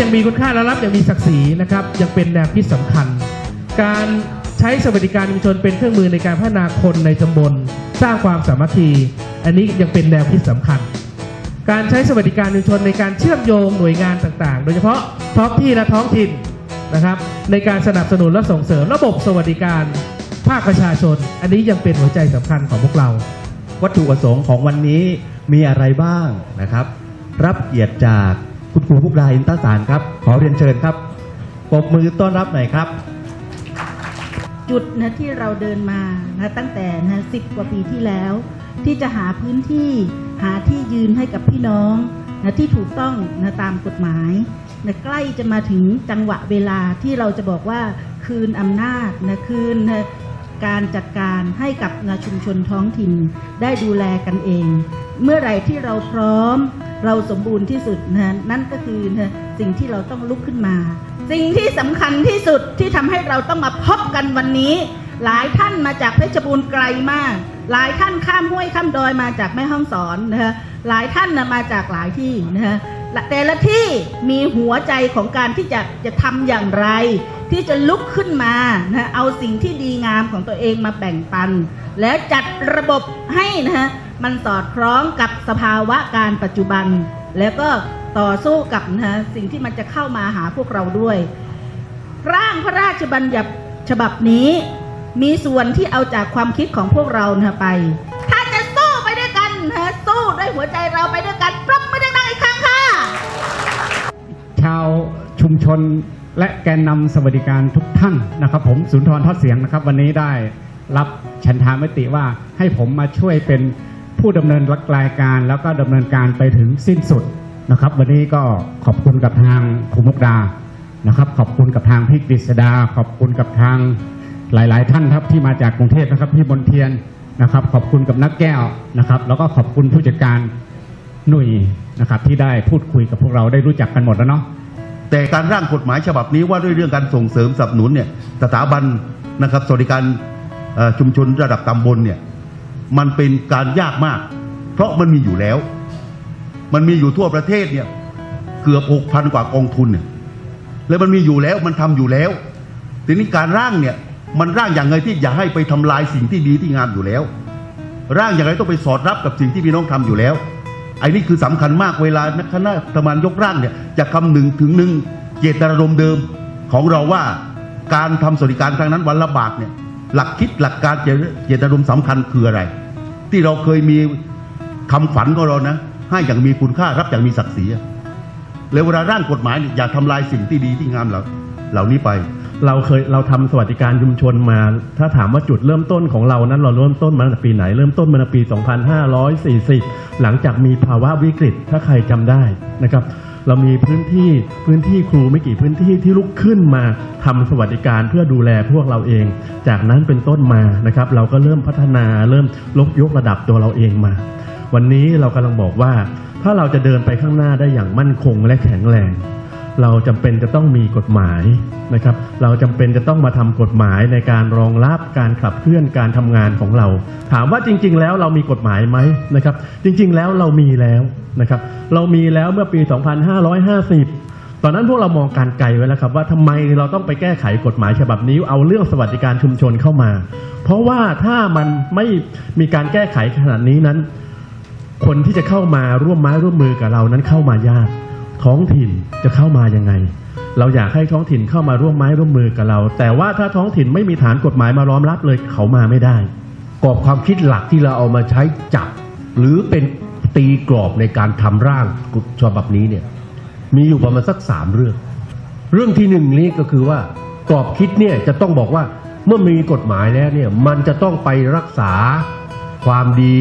ยังมีคุณค่าและรับยังมีศักดิ์ศรีนะครับยังเป็นแนวคิดสำคัญ การใช้สวัสดิการชุมชนเป็นเครื่องมือในการพัฒนาคนในตำบล สร้างความสามัคคี อันนี้ยังเป็นแนวคิดสำคัญ การใช้สวัสดิการชุมชนในการเชื่อมโยงหน่วยงานต่างๆ โดยเฉพาะท้องที่และท้องถิ่นนะครับ ในการสนับสนุนและส่งเสริมระบบสวัสดิการภาคประชาชน อันนี้ยังเป็นหัวใจสำคัญของพวกเรา วัตถุประสงค์ของวันนี้มีอะไรบ้างนะครับ รับเกียรติจาก คุณครูผู้ปราอินทสารครับ ขอเรียนเชิญครับปรบมือต้อนรับหน่อยครับ จุดนะที่เราเดินมานะตั้งแต่นะสิบกว่าปีที่แล้ว ที่จะหาพื้นที่หาที่ยืนให้กับพี่น้องนะที่ถูกต้องนะตามกฎหมายนะใกล้จะมาถึงจังหวะเวลาที่เราจะบอกว่าคืนอำนาจนะคืนนะการจัดการให้กับนะชุมชนท้องถิ่นได้ดูแลกันเอง เมื่อไหร่ที่เราพร้อมเราสมบูรณ์ที่สุดนะนั่นก็คือนะสิ่งที่เราต้องลุกขึ้นมา สิ่งที่สำคัญที่สุดที่ทำให้เราต้องมาพบกันวันนี้ หลายท่านมาจากเพชรบูรณ์ไกลมาก หลายท่านข้ามห้วยข้ามดอยมาจากแม่ห้องสอนนะฮะหลายท่านนะมาจากหลายที่นะฮะ แต่ละที่มีหัวใจของการที่จะจะทำอย่างไร ที่จะลุกขึ้นมานะเอาสิ่งที่ดีงามของตัวเองมาแบ่งปัน แล้วจัดระบบให้นะฮะมันสอดคล้องกับสภาวะการปัจจุบัน แล้วก็ต่อสู้กับนะฮะสิ่งที่มันจะเข้ามาหาพวกเราด้วย ร่างพระราชบัญญัติฉบับนี้ มีส่วนที่เอาจากความคิดของพวกเรานะไป ถ้าจะสู้ไปด้วยกันนะสู้ด้วยหัวใจเราไปด้วยกันปรบมือดั มชน และแกนนำสวัสดิการทุกท่านนะครับ ผมสุนทรทอดเสียงนะครับ วันนี้ได้รับฉันทามติว่าให้ผมมาช่วยเป็นผู้ดำเนินรายการ แล้วก็ดำเนินการไปถึงสิ้นสุดนะครับ วันนี้ก็ขอบคุณกับทางครูมุกดานะครับ ขอบคุณกับทางพี่กฤษดา ขอบคุณกับทางหลาย ๆ ท่านครับที่มาจากกรุงเทพนะครับพี่บนเทียนนะครับ ขอบคุณกับนักแก้วนะครับ แล้วก็ขอบคุณผู้จัดการหนุ่ยนะครับที่ได้พูดคุยกับพวกเราได้รู้จักกันหมดแล้วเนาะ แต่การร่างกฎหมายฉบับนี้ว่าด้วยเรื่องการส่งเสริมสนับสนุนเนี่ยสถาบันนะครับสวัสดิการชุมชนระดับตำบลเนี่ยมันเป็นการยากมาก เพราะมันมีอยู่แล้ว มันมีอยู่ทั่วประเทศเนี่ยเกือบหกพันกว่ากองทุนเนี่ยแล้วมันมีอยู่แล้วมันทำอยู่แล้ว ทีนี้การร่างเนี่ยมันร่างอย่างไรที่อย่าให้ไปทำลายสิ่งที่ดีที่งามอยู่แล้ว ร่างอย่างไรต้องไปสอดรับกับสิ่งที่พี่น้องทำอยู่แล้ว ไอ้นี่คือสำคัญมากเวลาคณะทำงานยกร่างเนี่ยจะคำหนึ่งถึงหนึ่งเจตนารมณ์เดิมของเราว่าการทำสวัสดิการครั้งนั้นวันละบาทเนี่ยหลักคิดหลักการเจตนารมณ์สำคัญคืออะไร ที่เราเคยมีคำฝันของเรานะให้อย่างมีคุณค่ารับอย่างมีศักดิ์ศรีอะแล้วเวลาร่างกฎหมายเนี่ยอย่าทำลายสิ่งที่ดีที่งามเหล่าเหล่านี้ไป เราเคยเราทำสวัสดิการชุมชนมา ถ้าถามว่าจุดเริ่มต้นของเรานั้นเราเริ่มต้นมาตั้งแต่ปีไหน เริ่มต้นมาในปี 2540 หลังจากมีภาวะวิกฤตถ้าใครจำได้นะครับ เรามีพื้นที่พื้นที่ครูไม่กี่พื้นที่ที่ลุกขึ้นมาทำสวัสดิการเพื่อดูแลพวกเราเอง จากนั้นเป็นต้นมานะครับ เราก็เริ่มพัฒนาเริ่มลดยกระดับตัวเราเองมา วันนี้เรากำลังบอกว่า ถ้าเราจะเดินไปข้างหน้าได้อย่างมั่นคงและแข็งแรง เราจำเป็นจะต้องมีกฎหมายนะครับ เราจำเป็นจะต้องมาทำกฎหมายในการรองรับการขับเคลื่อนการทำงานของเรา ถามว่าจริง ๆ แล้วเรามีกฎหมายไหมนะครับ จริง ๆ แล้วเรามีแล้วนะครับ เรามีแล้วเมื่อปี 2550ตอนนั้นพวกเรามองการไกลไว้แล้วครับว่าทำไมเราต้องไปแก้ไขกฎหมายฉบับนี้ เอาเรื่องสวัสดิการชุมชนเข้ามา เพราะว่าถ้ามันไม่มีการแก้ไขขนาดนี้นั้น คนที่จะเข้ามาร่วมไม้ร่วมมือกับเรานั้นเข้ามายาก ท้องถิ่นจะเข้ามายังไง เราอยากให้ท้องถิ่นเข้ามาร่วมไม้ร่วมมือกับเรา แต่ว่าถ้าท้องถิ่นไม่มีฐานกฎหมายมารองรับเลยเขามาไม่ได้ กรอบความคิดหลักที่เราเอามาใช้จับ หรือเป็นตีกรอบในการทำร่างกฎฉบับนี้เนี่ยมีอยู่ประมาณสักสามเรื่อง เรื่องที่หนึ่งนี้ก็คือว่ากรอบคิดเนี่ยจะต้องบอกว่าเมื่อมีกฎหมายแล้วเนี่ยมันจะต้องไปรักษาความดี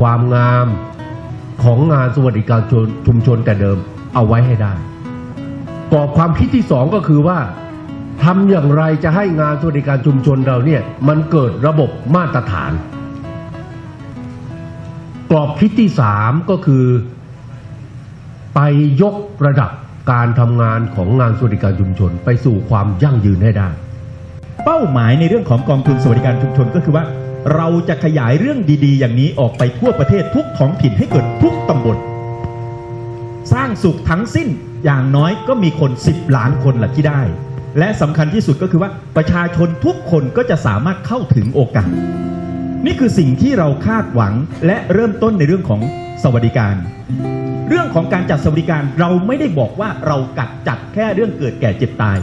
ความงามของงานสวัสดิการชุมชนแต่เดิม เอาไว้ให้ได้กรอบความคิดที่สองก็คือว่าทำอย่างไรจะให้งานสวัสดิการชุมชนเราเนี่ยมันเกิดระบบมาตรฐาน กรอบคิดที่สามก็คือ ไปยกระดับการทำงานของงานสวัสดิการชุมชน ไปสู่ความยั่งยืนให้ได้ เป้าหมายในเรื่องของกองทุนสวัสดิการชุมชนก็คือว่า เราจะขยายเรื่องดีๆ อย่างนี้ออกไปทั่วประเทศทุกท้องถิ่นให้เกิดทุกตำบล สร้างสุขทั้งสิ้นอย่างน้อยก็มีคน 10 ล้านคนแหละที่ได้ และสำคัญที่สุดก็คือว่าประชาชนทุกคนก็จะสามารถเข้าถึงโอกาส นี่คือสิ่งที่เราคาดหวังและเริ่มต้นในเรื่องของสวัสดิการ เรื่องของการจัดสวัสดิการเราไม่ได้บอกว่าเรากัดจัดแค่เรื่องเกิดแก่เจ็บตาย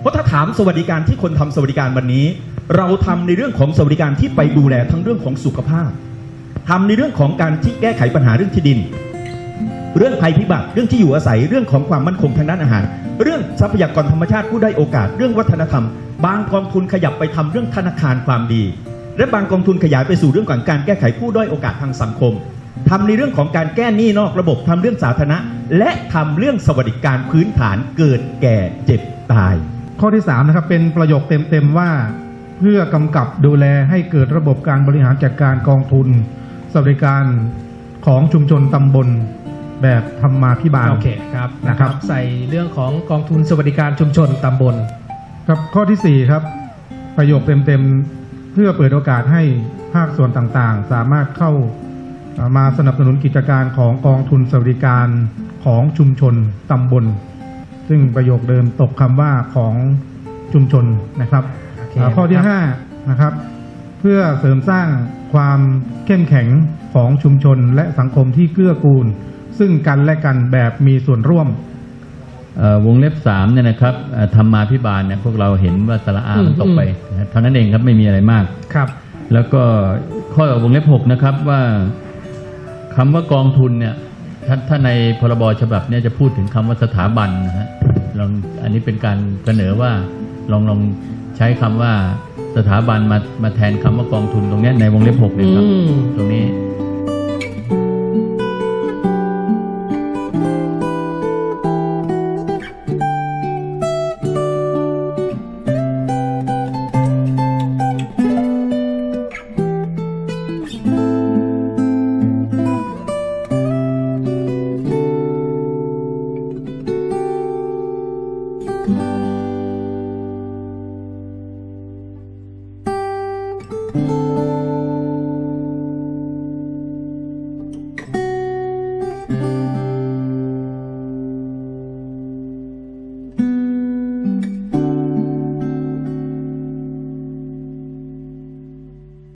เพราะถ้าถามสวัสดิการที่คนทำสวัสดิการวันนี้ เราทำในเรื่องของสวัสดิการที่ไปดูแลทั้งเรื่องของสุขภาพทำในเรื่องของการที่แก้ไขปัญหาเรื่องที่ดิน เรื่องภัยพิบัติเรื่องที่อยู่อาศัยเรื่องของความมั่นคงทางด้านอาหาร เรื่องทรัพยากรธรรมชาติผู้ได้โอกาส เรื่องวัฒนธรรม บางกองทุนขยับไปทำเรื่องธนาคารความดี และบางกองทุนขยายไปสู่เรื่องของการแก้ไขผู้ด้อยโอกาสทางสังคมทำในเรื่องของการแก้หนี้นอกระบบทำเรื่องสาธารณะ และทำเรื่องสวัสดิการพื้นฐานเกิดแก่เจ็บตาย ข้อที่3นะครับเป็นประโยคเต็มๆว่า เพื่อกำกับดูแลให้เกิดระบบการบริหารจัดการกองทุน สวัสดิการของชุมชนตำบล แบบธรรมาภิบาล โอเคครับนะครับ ใส่เรื่องของกองทุนสวัสดิการชุมชนตำบล ครับข้อที่ 4 ครับ ประโยคเต็มๆ เพื่อเปิดโอกาสให้ภาคส่วนต่างๆ สามารถเข้าเอ่อมาสนับสนุนกิจการของกองทุนสวัสดิการของชุมชนตำบล ซึ่งประโยคเดิมตกคำว่าของชุมชนนะครับโอเคอ่าข้อที่นะครับ5นะครับ เพื่อเสริมสร้างความเข้มแข็งของชุมชนและสังคมที่เกื้อกูล ซึ่งกันและกันแบบมีส่วนร่วมเอ่อวงเล็บสามเนี่ยนะครับเอ่อธรรมาพิบาลเนี่ยพวกเราเห็นว่าสระอามันตกไปนะฮะเท่านั้นเองครับไม่มีอะไรมากครับ แล้วก็ข้อวงเล็บหกนะครับว่าคำว่ากองทุนเนี่ยถ้าถ้าในพรบฉบับเนี่ยจะพูดถึงคำว่าสถาบันนะฮะลองอันนี้เป็นการเสนอว่าลองลองใช้คำว่าสถาบันมามาแทนคำว่ากองทุนตรงเนี้ยในวงเล็บหกเนี่ยครับอืมตรงนี้ Música